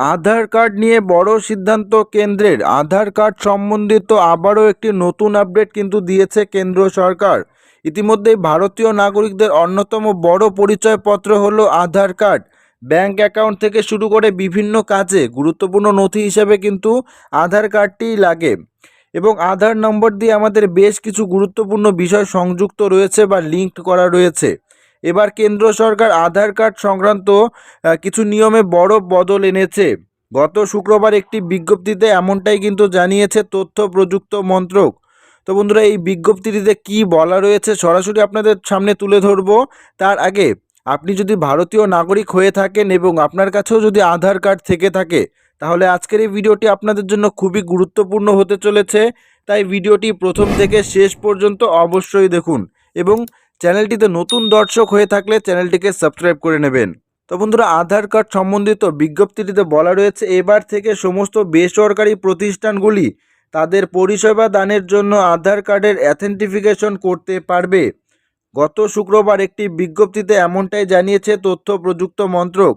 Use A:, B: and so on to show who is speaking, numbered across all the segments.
A: আধার card নিয়ে বড় সিদ্ধান্ত কেন্দ্রের। আধার কার্ড সম্বন্ধিত আবারও একটি নতুন আপডেট কিন্তু দিয়েছে কেন্দ্র সরকার। ইতিমধ্যেই ভারতীয় নাগরিকদের অন্যতম বড় পরিচয়পত্র হলো আধার কার্ড। ব্যাংক অ্যাকাউন্ট থেকে শুরু করে বিভিন্ন কাজে গুরুত্বপূর্ণ নথি হিসেবে কিন্তু আধার কার্ডটিই লাগে। এবং আধার নম্বর দিয়ে আমাদের বেশ কিছু গুরুত্বপূর্ণ বিষয় সংযুক্ত রয়েছে বা লিঙ্ক করা রয়েছে। এবার কেন্দ্র সরকার আধার কার্ড সংক্রান্ত কিছু নিয়মে বড় বদল এনেছে। গত শুক্রবার একটি বিজ্ঞপ্তিতে এমনটাই কিন্তু জানিয়েছে তথ্য প্রযুক্ত মন্ত্রক। তো বন্ধুরা, এই বিজ্ঞপ্তিটিতে কি বলা রয়েছে সরাসরি আপনাদের সামনে তুলে ধরবো। তার আগে, আপনি যদি ভারতীয় নাগরিক হয়ে থাকেন এবং আপনার কাছেও যদি আধার কার্ড থেকে থাকে, তাহলে আজকের এই ভিডিওটি আপনাদের জন্য খুবই গুরুত্বপূর্ণ হতে চলেছে। তাই ভিডিওটি প্রথম থেকে শেষ পর্যন্ত অবশ্যই দেখুন এবং চ্যানেলটিতে নতুন দর্শক হয়ে থাকলে চ্যানেলটিকে সাবস্ক্রাইব করে নেবেন। তো বন্ধুরা, আধার কার্ড সম্বন্ধিত বিজ্ঞপ্তিটিতে বলা রয়েছে, এবার থেকে সমস্ত বেসরকারি প্রতিষ্ঠানগুলি তাদের পরিষেবা দানের জন্য আধার কার্ডের অ্যাথেন্টিফিকেশন করতে পারবে। গত শুক্রবার একটি বিজ্ঞপ্তিতে এমনটাই জানিয়েছে তথ্য প্রযুক্ত মন্ত্রক।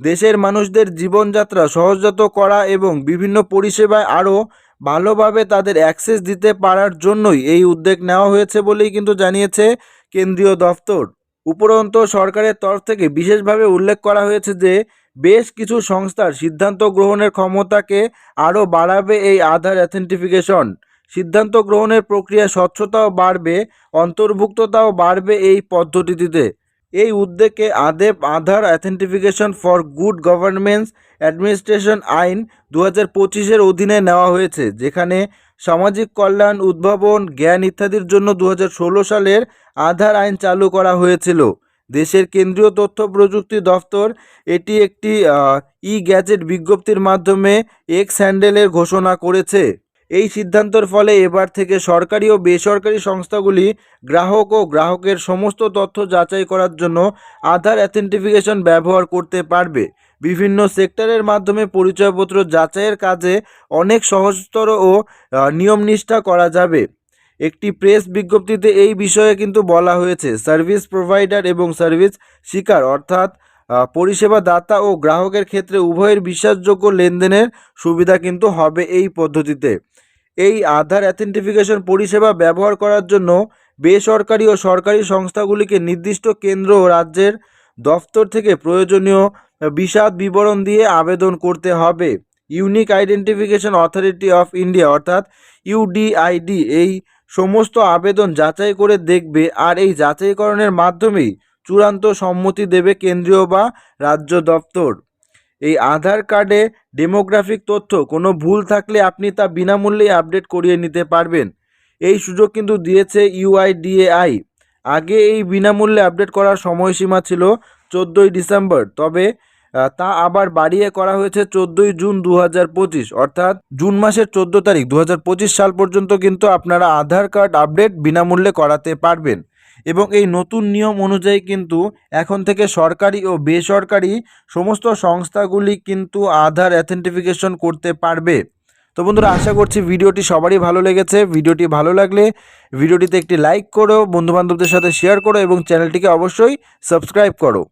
A: দেশের মানুষদের জীবনযাত্রা সহজজাত করা এবং বিভিন্ন পরিষেবায় আরও ভালোভাবে তাদের অ্যাক্সেস দিতে পারার জন্যই এই উদ্যোগ নেওয়া হয়েছে বলেই কিন্তু জানিয়েছে কেন্দ্রীয় দফতর উপরন্ত সরকারের তরফ থেকে বিশেষভাবে উল্লেখ করা হয়েছে যে, বেশ কিছু সংস্থার সিদ্ধান্ত গ্রহণের ক্ষমতাকে আরও বাড়াবে এই আধার অ্যাথেন্টিফিকেশন সিদ্ধান্ত গ্রহণের প্রক্রিয়া স্বচ্ছতাও বাড়বে, অন্তর্ভুক্ততাও বাড়বে এই পদ্ধতিটিতে। এই উদ্যোগে আদেব Aadhaar authentication for good governance administration আইন দু হাজার পঁচিশের অধীনে নেওয়া হয়েছে, যেখানে সামাজিক কল্যাণ, উদ্ভাবন, জ্ঞান ইত্যাদির জন্য দু হাজার ষোলো সালের আধার আইন চালু করা হয়েছিল। দেশের কেন্দ্রীয় তথ্য প্রযুক্তি দফতর এটি একটি ই গ্যাজেট বিজ্ঞপ্তির মাধ্যমে এক্স হ্যান্ডেলের ঘোষণা করেছে। এই সিদ্ধান্তের ফলে এবার থেকে সরকারি ও বেসরকারি সংস্থাগুলি গ্রাহক ও গ্রাহকের সমস্ত তথ্য যাচাই করার জন্য আধার অ্যাথেন্টিফিকেশন ব্যবহার করতে পারবে। বিভিন্ন সেক্টরের মাধ্যমে পরিচয়পত্র যাচাইয়ের কাজে অনেক সহজতর ও নিয়মনিষ্ঠা করা যাবে। একটি প্রেস বিজ্ঞপ্তিতে এই বিষয়ে কিন্তু বলা হয়েছে, সার্ভিস প্রোভাইডার এবং সার্ভিস শিকার, অর্থাৎ পরিষেবা দাতা ও গ্রাহকের ক্ষেত্রে উভয়ের বিশ্বাসযোগ্য লেনদেনের সুবিধা কিন্তু হবে এই পদ্ধতিতে। এই আধার অ্যাথেন্টিফিকেশন পরিষেবা ব্যবহার করার জন্য বেসরকারি ও সরকারি সংস্থাগুলিকে নির্দিষ্ট কেন্দ্র ও রাজ্যের দফতর থেকে প্রয়োজনীয় বিশদ বিবরণ দিয়ে আবেদন করতে হবে। Unique identification authority of India অর্থাৎ ইউডিআইডি এই সমস্ত আবেদন যাচাই করে দেখবে আর এই যাচাইকরণের মাধ্যমেই চূড়ান্ত সম্মতি দেবে কেন্দ্রীয় বা রাজ্য দপ্তর। এই আধার কার্ডে ডেমোগ্রাফিক তথ্য, কোনো ভুল থাকলে আপনি তা বিনামূল্যেই আপডেট করিয়ে নিতে পারবেন। এই সুযোগ কিন্তু দিয়েছে ইউআইডিএআই আগে এই বিনামূল্যে আপডেট করার সময়সীমা ছিল চোদ্দোই ডিসেম্বর, তবে তা আবার বাড়িয়ে করা হয়েছে চোদ্দোই জুন দু হাজার পঁচিশ, অর্থাৎ জুন মাসের চোদ্দ তারিখ। দু হাজার পঁচিশ সাল পর্যন্ত কিন্তু আপনারা আধার কার্ড আপডেট বিনামূল্যে করাতে পারবেন। এবং এই নতুন নিয়ম অনুযায়ী কিন্তু এখন থেকে সরকারি ও বেসরকারি সমস্ত সংস্থাগুলি কিন্তু আধার অ্যাথেন্টিফিকেশন করতে পারবে। তো বন্ধুরা, আশা করছি ভিডিওটি সবারই ভালো লেগেছে। ভিডিওটি ভালো লাগলে ভিডিওটিতে একটি লাইক করো, বন্ধুবান্ধবদের সাথে শেয়ার করো এবং চ্যানেলটিকে অবশ্যই সাবস্ক্রাইব করো।